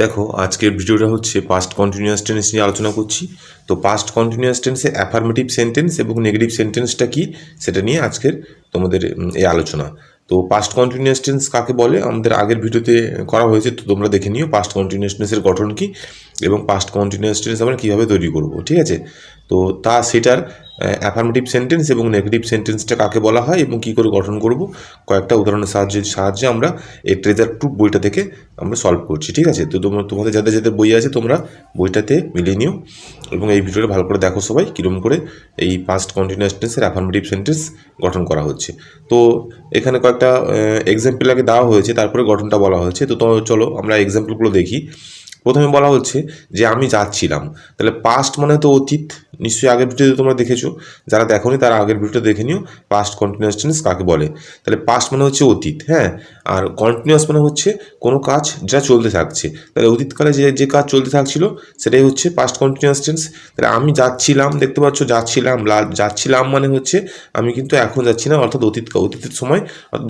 দেখো, আজকের ভিডিওটা হচ্ছে পাস্ট কন্টিনিউয়াস টেন্স নিয়ে আলোচনা করছি। তো পাস্ট কন্টিনিউয়াস টেন্সে অ্যাফার্মেটিভ সেন্টেন্স এবং নেগেটিভ সেন্টেন্সটা কি? সেটা নিয়ে আজকের তোমাদের এই আলোচনা। তো পাস্ট কন্টিনিউয়াস টেন্স কাকে বলে? আমাদের আগের ভিডিওতে করা হয়েছে, তো তোমরা দেখে নিও পাস্ট কন্টিনিউয়াস টেন্সের গঠন কী এবং পাস্ট কন্টিনিউয়াস টেন্স আমরা কীভাবে তৈরি করব, ঠিক আছে? তো তা সেটার অ্যাফার্মেটিভ সেন্টেন্স এবং নেগেটিভ সেন্টেন্সটা কাকে বলা হয় এবং কী করে গঠন করব, কয়েকটা উদাহরণের সাহায্যে সাহায্যে আমরা এই ট্রেজার টু বইটা থেকে আমরা সলভ করছি, ঠিক আছে? তো তোমরা তোমাদের যাদের যাদের বই আছে, তোমরা বইটাতে মিলিয়ে নিও এবং এই ভিডিওটা ভালো করে দেখো সবাই কীরকম করে এই পাস্ট কন্টিনিউয়াস টেন্সের অ্যাফার্মেটিভ সেন্টেন্স গঠন করা হচ্ছে। তো এখানে কয়েকটা এক্সাম্পল আগে দেওয়া হয়েছে, তারপরে গঠনটা বলা হয়েছে। তো চলো আমরা এক্সাম্পলগুলো দেখি। প্রথমে বলা হচ্ছে যে আমি যাচ্ছিলাম। তাহলে পাস্ট মানে তো অতীত, নিশ্চয়ই আগের ভিডিওতে তোমরা দেখেছ। যারা দেখোনি তারা আগের ভিডিওটা দেখে নিও। পাস্ট কন্টিনিউয়াস টেন্স কাকে বলে? তাহলে পাস্ট মানে হচ্ছে অতীত হ্যাঁ? আর কন্টিনিউয়াস মানে হচ্ছে কোনো কাজ যা চলতে থাকছে। তাহলে অতীতকালে যে যে কাজ চলতে থাকছিল, সেটাই হচ্ছে পাস্ট কন্টিনিউয়াস টেন্স তাহলে আমি যাচ্ছিলাম, দেখতে পাচ্ছ যাচ্ছিলাম যাচ্ছিলাম মানে হচ্ছে আমি কিন্তু এখন যাচ্ছি না, অর্থাৎ অতীত, অতীতের সময়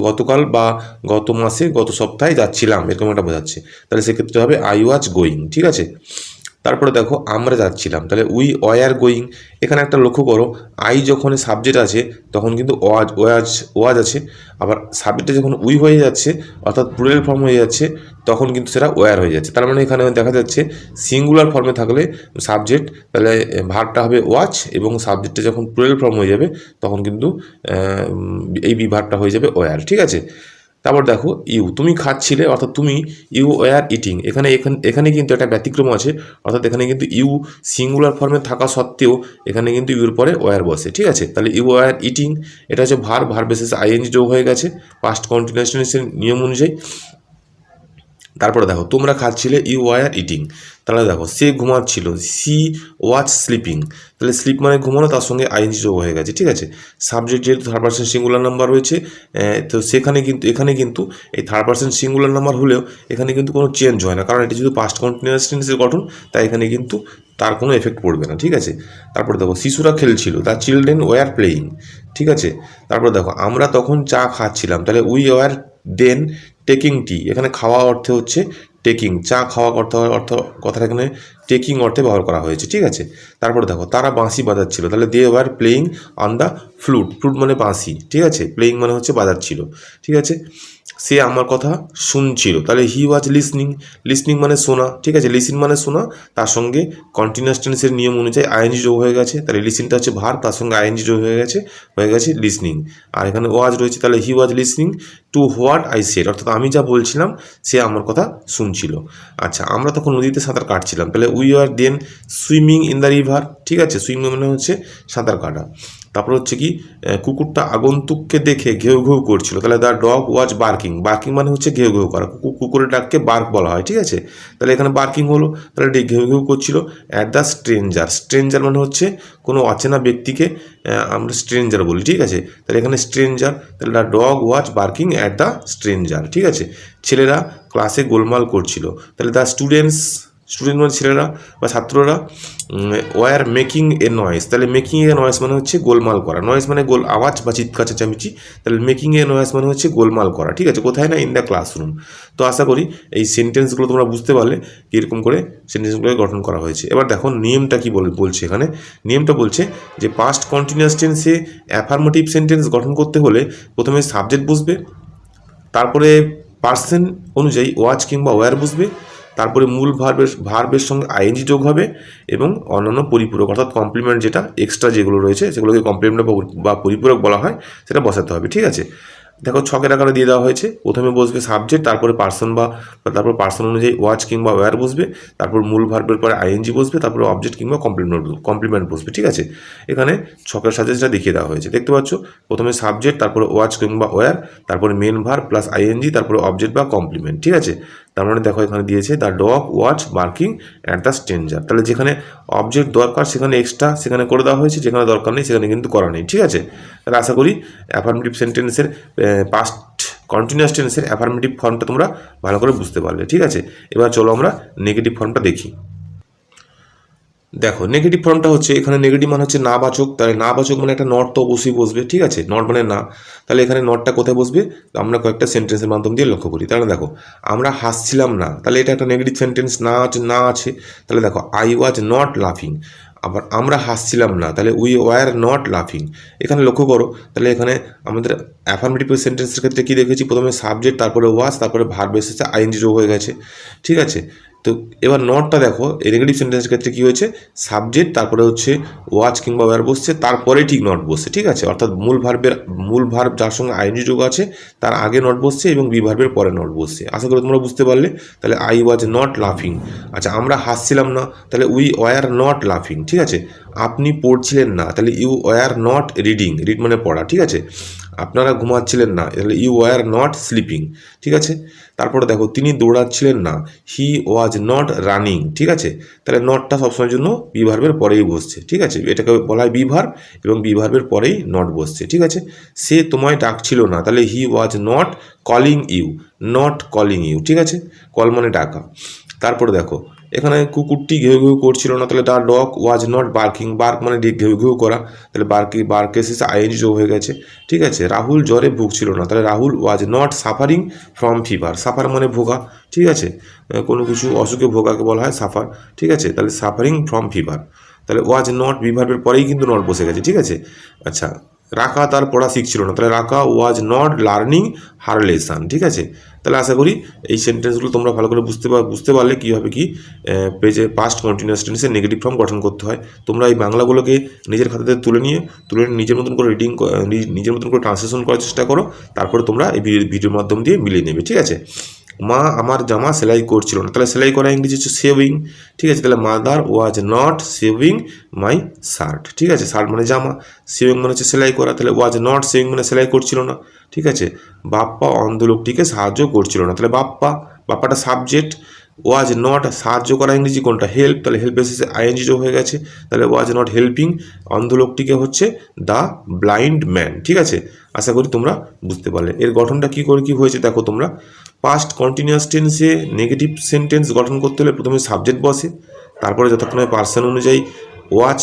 গতকাল বা গত মাসে, গত সপ্তাহে যাচ্ছিলাম, এরকম একটা বোঝাচ্ছে। তাহলে সেক্ষেত্রে হবে আই ওয়াজ গোয়িং ঠিক আছে? তারপরে দেখো, আমরা যাচ্ছিলাম। তাহলে উই ওয়ার গোয়িং এখানে একটা লক্ষ্য করো আই যখন সাবজেক্ট আছে, তখন কিন্তু ওয়াজ ওয়াজ ওয়াজ আছে। আবার সাবজেক্টে যখন উই হয়ে যাচ্ছে, অর্থাৎ প্লুরাল ফর্ম হয়ে যাচ্ছে, তখন কিন্তু সেটা ওয়ার হয়ে যাচ্ছে। তার মানে এখানে দেখা যাচ্ছে সিঙ্গুলার ফর্মে থাকলে সাবজেক্ট তাহলে ভার্বটা হবে ওয়াচ এবং সাবজেক্টে যখন প্লুরাল ফর্ম হয়ে যাবে, তখন কিন্তু এই বিভাগটা হয়ে যাবে ওয়ার ঠিক আছে? তারপর দেখো, ইউ, তুমি খাচ্ছিলে, অর্থাৎ তুমি, ইউ ওয়ার ইটিং। এখানে এখানে কিন্তু একটা ব্যতিক্রম আছে, অর্থাৎ এখানে কিন্তু ইউ সিঙ্গুলার ফর্মে থাকা সত্ত্বেও এখানে কিন্তু ইউর পরে ওয়ার বসে, ঠিক আছে? তাহলে ইউ ওয়ার ইটিং, এটা হচ্ছে ভার ভার বেসিস আইএনজি যোগ হয়ে গেছে পাস্ট কন্টিনিউশনের নিয়ম অনুযায়ী। তারপরে দেখো, তোমরা খাচ্ছিলে ইউ ওয়ার ইটিং তাহলে দেখো, সে ঘুমাচ্ছিল সি ওয়াচ স্লিপিং তাহলে স্লিপ মানে ঘুমানো, তার সঙ্গে আইএনজি যোগ হয়ে গেছে, ঠিক আছে? সাবজেক্ট যেহেতু থার্ড পার্সেন্ট সিঙ্গুলার নাম্বার রয়েছে তো সেখানে কিন্তু, এখানে কিন্তু এই থার্ড পার্সেন্ট সিঙ্গুলার নাম্বার হলেও এখানে কিন্তু কোনো চেঞ্জ হয় না, কারণ এটি যেহেতু পাস্ট কন্টিনিউয়াস টেন্সের গঠন, তাই এখানে কিন্তু তার কোনো এফেক্ট পড়বে না, ঠিক আছে? তারপরে দেখো, শিশুরা খেলছিল দ্য চিলড্রেন ওয়ার প্লেয়িং ঠিক আছে? তারপরে দেখো, আমরা তখন চা খাচ্ছিলাম, তাহলে we were then taking tea এখানে খাওয়া অর্থে হচ্ছে টেকিং চা খাওয়া অর্থ অর্থ কথাটা এখানে টেকিং অর্থে ব্যবহার করা হয়েছে, ঠিক আছে? তারপরে দেখো, তারা বাঁশি বাজাচ্ছিল, তাহলে they were playing on the flute flute মানে বাঁশি, ঠিক আছে? প্লেয়িং মানে হচ্ছে বাজাচ্ছিল, ঠিক আছে? সে আমার কথা শুনছিল। তাহলে হি ওয়াজ লিসনিং লিসনিং মানে শোনা, ঠিক আছে? লিসিন মানে শোনা। তার সঙ্গে কন্টিনিউয়াস টেন্সের নিয়ম অনুযায়ী আইএনজি যোগ হয়ে গেছে। তাহলে লিসিনটা হচ্ছে ভার তার সঙ্গে আইএনজি যোগ হয়ে গেছে হয়ে গেছে লিসনিং আর এখানে ওয়াজ রয়েছে, তাহলে he was listening to what I said অর্থাৎ আমি যা বলছিলাম, সে আমার কথা শুনছিল। আচ্ছা আমরা তখন নদীতে সাঁতার কাটছিলাম। তাহলে we are then swimming in the river ঠিক আছে? সুইমিং মানে হচ্ছে সাঁতার কাটা। তারপর হচ্ছে কি কুকুরটা আগন্তুককে দেখে ঘেউ ঘেউ করছিল। তাহলে the dog was barking barking মানে হচ্ছে ঘেউ ঘেউ করা। কুকুর কুকুরের ডাককে বার্ক বলা হয়, ঠিক আছে? তাহলে এখানে বার্কিং হলো। তাহলে ঘেউ ঘেউ করছিল অ্যাট দ্য স্ট্রেঞ্জার স্ট্রেঞ্জার মানে হচ্ছে কোনো অচেনা ব্যক্তিকে আমরা স্ট্রেঞ্জার বলি, ঠিক আছে? তাহলে এখানে স্ট্রেঞ্জার তাহলে the dog was barking at the stranger ঠিক আছে? ছেলেরা ক্লাসে গোলমাল করছিল। তাহলে দ্য স্টুডেন্টস স্টুডেন্ট মানে ছেলেরা বা ছাত্ররা ওয়ার মেকিং এ নয়েস তাহলে মেকিং এ নয়েস মানে হচ্ছে গোলমাল করা। নয়েস মানে গোল, আওয়াজ বা চিৎকার, চেঁচামেচি। তাহলে মেকিং এ নয়েস মানে হচ্ছে গোলমাল করা। ঠিক আছে? কোথায় না? ইন দ্য ক্লাসরুম তো আশা করি এই সেন্টেন্সগুলো তোমরা বুঝতে পারলে কীরকম করে সেন্টেন্সগুলোকে গঠন করা হয়েছে। এবার দেখো নিয়মটা কি বলে, বলছে এখানে। নিয়মটা বলছে যে পাস্ট কন্টিনিউয়াস টেন্সে অ্যাফার্মেটিভ সেন্টেন্স গঠন করতে হলে প্রথমে সাবজেক্ট বুঝবে, তারপরে পার্সন অনুযায়ী ওয়াচ কিংবা ওয়্যার বুঝবে তারপরে মূল ভার্বের ভার্বের সঙ্গে আইএনজি যোগ হবে এবং অন্যান্য পরিপূরক, অর্থাৎ কমপ্লিমেন্ট যেটা এক্সট্রা যেগুলো রয়েছে, সেগুলোকে কমপ্লিমেন্ট বা পরিপূরক বলা হয়, সেটা বসাতে হবে, ঠিক আছে? দেখো ছকের আকারে দিয়ে দেওয়া হয়েছে, প্রথমে বসবে সাবজেক্ট তারপরে পার্সন বা তারপর পার্সন অনুযায়ী ওয়াচ কিংবা ওয়্যার বসবে, তারপর মূল ভার্বের পরে আইএনজি বসবে, তারপরে অবজেক্ট কিংবা কমপ্লিমেন্ট কমপ্লিমেন্ট বসবে, ঠিক আছে? এখানে ছকের সাথে সেটা দেখিয়ে দেওয়া হয়েছে, দেখতে পাচ্ছ? প্রথমে সাবজেক্ট তারপরে ওয়াচ কিংবা ওয়্যার তারপরে মেন ভার প্লাস আইএনজি তারপরে অবজেক্ট বা কমপ্লিমেন্ট ঠিক আছে? তার মানে দেখো এখানে দিয়েছে the dog was barking at the stranger তাহলে যেখানে অবজেক্ট দরকার, সেখানে এক্সট্রা সেখানে করে দেওয়া হয়েছে, যেখানে দরকার নেই, সেখানে কিন্তু করা নেই, ঠিক আছে? তাহলে আশা করি অ্যাফার্মেটিভ সেন্টেন্সের পাস্ট কন্টিনিউয়াস টেন্সের অ্যাফার্মেটিভ ফর্মটা তোমরা ভালো করে বুঝতে পারবে, ঠিক আছে? এবার চলো আমরা নেগেটিভ ফর্মটা দেখি। দেখো নেগেটিভ ফর্মটা হচ্ছে, এখানে নেগেটিভ মানে হচ্ছে না বাচক, তাহলে না বাচক মানে একটা নট তো অবশ্যই বসবে, ঠিক আছে? নট মানে না। তাহলে এখানে নটটা কোথায় বসবে? আমরা কয়েকটা সেন্টেন্সের মাধ্যম দিয়ে লক্ষ্য করি। তাহলে দেখো, আমরা হাসছিলাম না, তাহলে এটা একটা নেগেটিভ সেন্টেন্স না আছে না আছে। তাহলে দেখো আই ওয়াজ নট লাফিং আবার আমরা হাসছিলাম না, তাহলে উই ওয়ার নট লাফিং এখানে লক্ষ্য করো, তাহলে এখানে আমাদের অ্যাফার্মেটিভ সেন্টেন্সের ক্ষেত্রে কী দেখেছি? প্রথমে সাবজেক্ট তারপরে ওয়াজ তারপরে ভার্ব এসেছে আইএনজি যোগ হয়ে গেছে, ঠিক আছে? তো এবার নটটা দেখো, এই নেগেটিভ সেন্টেন্সের ক্ষেত্রে কী হয়েছে? সাবজেক্ট তারপরে হচ্ছে ওয়াচ কিংবা ওয়ার বসছে, তারপরে ঠিক নট বসছে, ঠিক আছে? অর্থাৎ মূল ভার্বের মূল ভার্ব যার সঙ্গে আইনজি যোগ আছে, তার আগে নট বসছে এবং বি ভার্বের পরে নট বসছে। আশা করি তোমরা বুঝতে পারলে। তাহলে আই ওয়াজ নট লাফিং আচ্ছা আমরা হাসছিলাম না, তাহলে উই ওয়ার নট লাফিং ঠিক আছে? আপনি পড়ছিলেন না, তাহলে you were not reading read মানে পড়া, ঠিক আছে? আপনারা ঘুমাচ্ছিলেন না, তাহলে ইউ ওয়ার নট স্লিপিং ঠিক আছে? তারপরে দেখো, তিনি দৌড়াচ্ছিলেন না হি ওয়াজ নট রানিং ঠিক আছে? তাহলে নটটা সবসময়ের জন্য বিভার্বের পরেই বসছে, ঠিক আছে? এটাকে বলা হয় বিভার্ব এবং বিভার্বের পরেই নট বসছে, ঠিক আছে? সে তোমায় ডাকছিল না, তাহলে he was not calling you not calling you ঠিক আছে? কল মানে ডাকা। তারপরে দেখো এখানে কুকুরটি ঘেউ ঘেউ করছিল না, তাহলে the dog was not barking bark মানে ঘেউ ঘেউ করা। তাহলে বার্কি বার্ক এসেছে আইএনজি যোগ হয়ে গেছে, ঠিক আছে? রাহুল জ্বরে ভুগছিল না, তাহলে Rahul was not suffering from fever suffer মানে ভোগা, ঠিক আছে? কোনো কিছু অসুখে ভোগাকে বলা হয় সাফার ঠিক আছে? তাহলে সাফারিং ফ্রম ফিভার তাহলে ওয়াজ নট বিভার্বের পরেই কিন্তু নট বসে গেছে, ঠিক আছে? আচ্ছা রাকা তার পড়া শিখছিল না। তাহলে Raka was not learning her lesson ঠিক আছে? তাহলে আশা করি এই সেন্টেন্সগুলো তোমরা ভালো করে বুঝতে পার বুঝতে পারলে কীভাবে কি পেজে পাস্ট কন্টিনিউয়াস টেন্সে নেগেটিভ ফর্ম গঠন করতে হয়। তোমরা এই বাংলাগুলোকে নিজের খাতাতে তুলে নিয়ে, তুলে নিজের মতন করে রিডিং নিজের মতন করে ট্রান্সলেশন করার চেষ্টা করো। তারপরে তোমরা এই ভিডিও- ভিডিওর মাধ্যম দিয়ে মিলিয়ে নেবে, ঠিক আছে? মা আমার জামা সেলাই করছিল না। তাহলে সেলাই করা ইংরেজি হচ্ছে সেভিং ঠিক আছে? তাহলে mother was not sewing my shirt ঠিক আছে? শার্ট মানে জামা সেভিং মানে হচ্ছে সেলাই করা। তাহলে ওয়াজ নট সেভিং মানে সেলাই করছিল না, ঠিক আছে? বাপ্পা অন্ধ লোকটিকে সাহায্য করছিল না। তাহলে বাপ্পা, বাপ্পাটা সাবজেক্ট ওয়াজ নট সাহায্য করা ইংরেজি কোনটা? হেল্প তাহলে হেল্প এসেছে আইএনজি যোগ হয়ে গেছে। তাহলে ওয়াজ নট হেল্পিং অন্ধ লোকটিকে হচ্ছে দ্য ব্লাইন্ড ম্যান ঠিক আছে? আশা করি তোমরা বুঝতে পারলে। এর গঠনটা কী করে কী হয়েছে দেখো তোমরা। পাস্ট কন্টিনিউয়াস টেন্সে নেগেটিভ সেন্টেন্স গঠন করতে হলে প্রথমে সাবজেক্ট বসে, তারপরে যতক্ষণে পার্সন অনুযায়ী ওয়াচ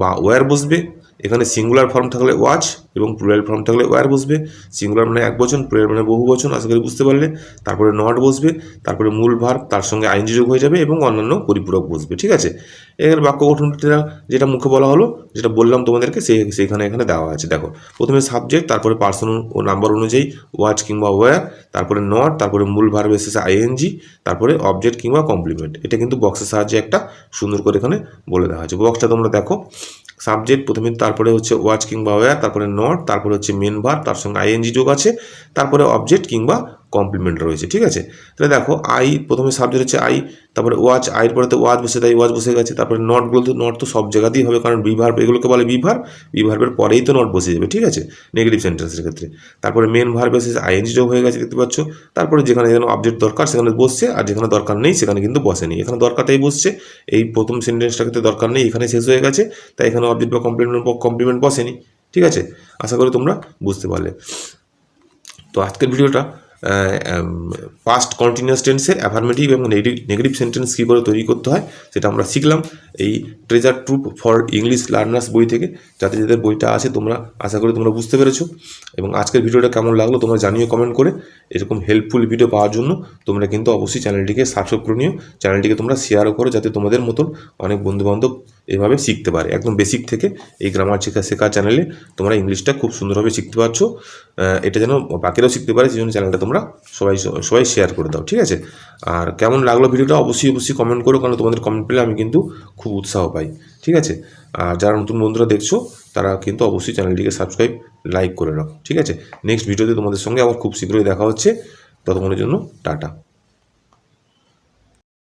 বা ওয়ার বসবে এখানে সিঙ্গুলার ফর্ম থাকলে ওয়াচ এবং প্লুরাল ফর্ম থাকলে ওয়ার বসবে। সিঙ্গুলার মানে এক বচন প্লুরাল মানে বহু বচন, আশা করি বুঝতে পারলে। তারপরে নট বসবে, তারপরে মূল ভার তার সঙ্গে আইনজি যোগ হয়ে যাবে এবং অন্যান্য পরিপূরক বসবে, ঠিক আছে? এর বাক্য গঠনটা যেটা মুখে বলা হলো, যেটা বললাম তোমাদেরকে, সেই, সেইখানে এখানে দেওয়া আছে, দেখো। প্রথমে সাবজেক্ট তারপরে পার্সন ও নাম্বার অনুযায়ী ওয়াচ কিংবা ওয়ার তারপরে নট তারপরে মূল ভার এসেছে আইএনজি তারপরে অবজেক্ট কিংবা কমপ্লিমেন্ট এটা কিন্তু বক্সের সাহায্যে একটা সুন্দর করে এখানে বলে দেওয়া হয়েছে। বক্সটা তোমরা দেখো। সাবজেক্ট প্রথমে তারপরে হচ্ছে ওয়াচ কিংবা ওয়ার তারপরে নট তারপরে হচ্ছে মেন ভার তার সঙ্গে আইএনজি যোগ আছে, তারপরে অবজেক্ট কিংবা কমপ্লিমেন্ট রয়েছে, ঠিক আছে? তাহলে দেখো আই প্রথমে সাবজেক্ট হচ্ছে আই তারপরে ওয়াচ আইয়ের পরে তো ওয়াচ বসে তাই ওয়াচ বসে গেছে, তারপরে নটগুলো তো নট তো সব জায়গাতেই হবে, কারণ বিভার এগুলোকে বলে বিভার বিভার্বের পরেই তো নট বসে যাবে, ঠিক আছে? নেগেটিভ সেন্টেন্সের ক্ষেত্রে। তারপরে মেন ভার্ব এসে আইএনজি যোগ হয়ে গেছে, দেখতে পাচ্ছ? তারপরে যেখানে যেন অবজেক্ট দরকার, সেখানে বসছে, আর যেখানে দরকার নেই, সেখানে কিন্তু বসেনি এখানে দরকারটাই বসছে। এই প্রথম সেন্টেন্সটা ক্ষেত্রে দরকার নেই, এখানে শেষ হয়ে গেছে, তাই এখানে অবজেক্ট বা কমপ্লিমেন্ট কমপ্লিমেন্ট বসেনি, ঠিক আছে? আশা করি তোমরা বুঝতে পারলে। তো আজকের ভিডিওটা পাস্ট কন্টিনিউয়াস টেন্সের অ্যাফার্মেটিভ এবং নেগেটিভ সেন্টেন্স কী করে তৈরি করতে হয়, সেটা আমরা শিখলাম এই treasure trove for English learners বই থেকে। যাতে যাদের বইটা আছে, তোমরা, আশা করি তোমরা বুঝতে পেরেছ। এবং আজকের ভিডিওটা কেমন লাগল, তোমরা জানিও কমেন্ট করে। এরকম হেল্পফুল ভিডিও পাওয়ার জন্য তোমরা কিন্তু অবশ্যই চ্যানেলটিকে সাবস্ক্রাইব করে নিও। চ্যানেলটিকে তোমরা শেয়ারও করো, যাতে তোমাদের মতন অনেক বন্ধুবান্ধব এভাবে শিখতে পারে। একদম বেসিক থেকে এই গ্রামার শেখা শেখা চ্যানেলে তোমরা ইংলিশটা খুব সুন্দরভাবে শিখতে পারছ। এটা যেন বাকিরাও শিখতে পারে, সেই জন্য চ্যানেলটা তোমরা সবাই সবাই শেয়ার করে দাও, ঠিক আছে? আর কেমন লাগল ভিডিওটা অবশ্যই অবশ্যই কমেন্ট করো কারণ তোমাদের কমেন্ট পেলে আমি কিন্তু খুব উৎসাহ পাই, ঠিক আছে? আর যারা নতুন বন্ধুরা দেখছ, তারা কিন্তু অবশ্যই চ্যানেলটিকে সাবস্ক্রাইব লাইক করে রাখো, ঠিক আছে? নেক্সট ভিডিওতে তোমাদের সঙ্গে আবার খুব শীঘ্রই দেখা হচ্ছে। ততক্ষণের জন্য টাটা।